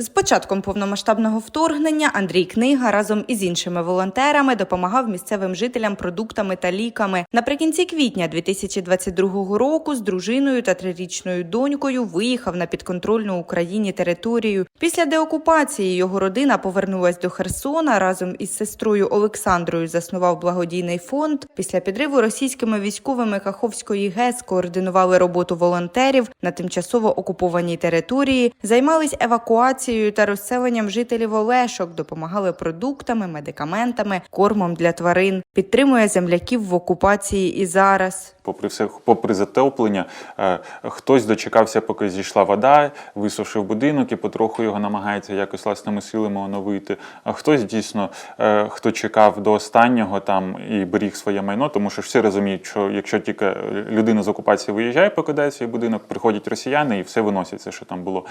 З початком повномасштабного вторгнення Андрій Книга разом із іншими волонтерами допомагав місцевим жителям продуктами та ліками. Наприкінці квітня 2022 року з дружиною та трирічною донькою виїхав на підконтрольну Україні територію. Після деокупації його родина повернулась до Херсона. Разом із сестрою Олександрою заснував благодійний фонд. Після підриву російськими військовими Каховської ГЕС координували роботу волонтерів на тимчасово окупованій території, займались евакуацією та розселенням жителів Олешок, допомагали продуктами, медикаментами, кормом для тварин, підтримує земляків в окупації і зараз. Попри все, попри затоплення, е, хтось дочекався, поки зійшла вода, висушив будинок і потроху його намагається якось власними силами оновити. А хтось дійсно, е, хто чекав до останнього там і беріг своє майно, тому що всі розуміють, що якщо тільки людина з окупації виїжджає, покидає свій будинок, приходять росіяни і все виносять, все, що там було.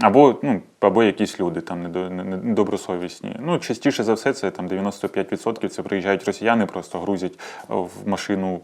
Або, ну, або якісь люди там не- не- недобросовісні. Ну, частіше за все, це там 95% це приїжджають росіяни, просто грузять в машину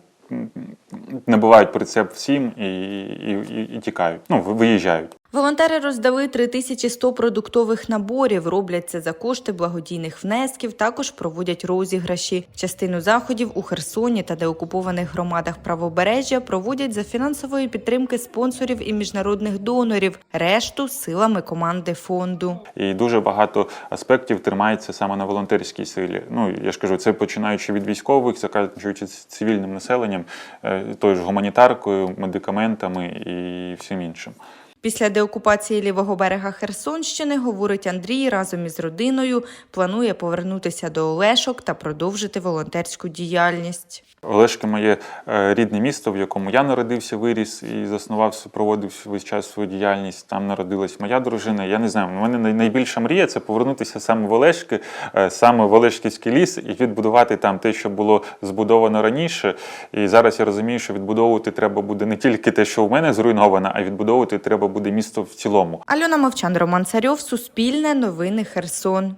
Набувають прицеп всім і, і, і, і тікають. Ну, виїжджають. Волонтери роздали 3100 продуктових наборів. Роблять це за кошти благодійних внесків. Також проводять розіграші. Частину заходів у Херсоні та деокупованих громадах правобережжя проводять за фінансової підтримки спонсорів і міжнародних донорів. Решту силами команди фонду. І дуже багато аспектів тримається саме на волонтерській силі. Ну я ж кажу, це починаючи від військових, закінчуючи цивільним населенням, е, тою ж гуманітаркою, медикаментами і всім іншим. Після деокупації лівого берега Херсонщини, говорить Андрій, разом із родиною планує повернутися до Олешок та продовжити волонтерську діяльність. Олешки моє е, рідне місто, в якому я народився, виріс і заснував, проводив весь час свою діяльність. Там народилась моя дружина. Я не знаю, у мене найбільша мрія це повернутися саме в Олешки, е, саме в Олешківський ліс і відбудувати там те, що було збудовано раніше. І зараз я розумію, що відбудовувати треба буде не тільки те, що у мене зруйновано, а відбудовувати треба буде місто в цілому. Альона Мовчан, Роман Царьов, Суспільне, Новини Херсон.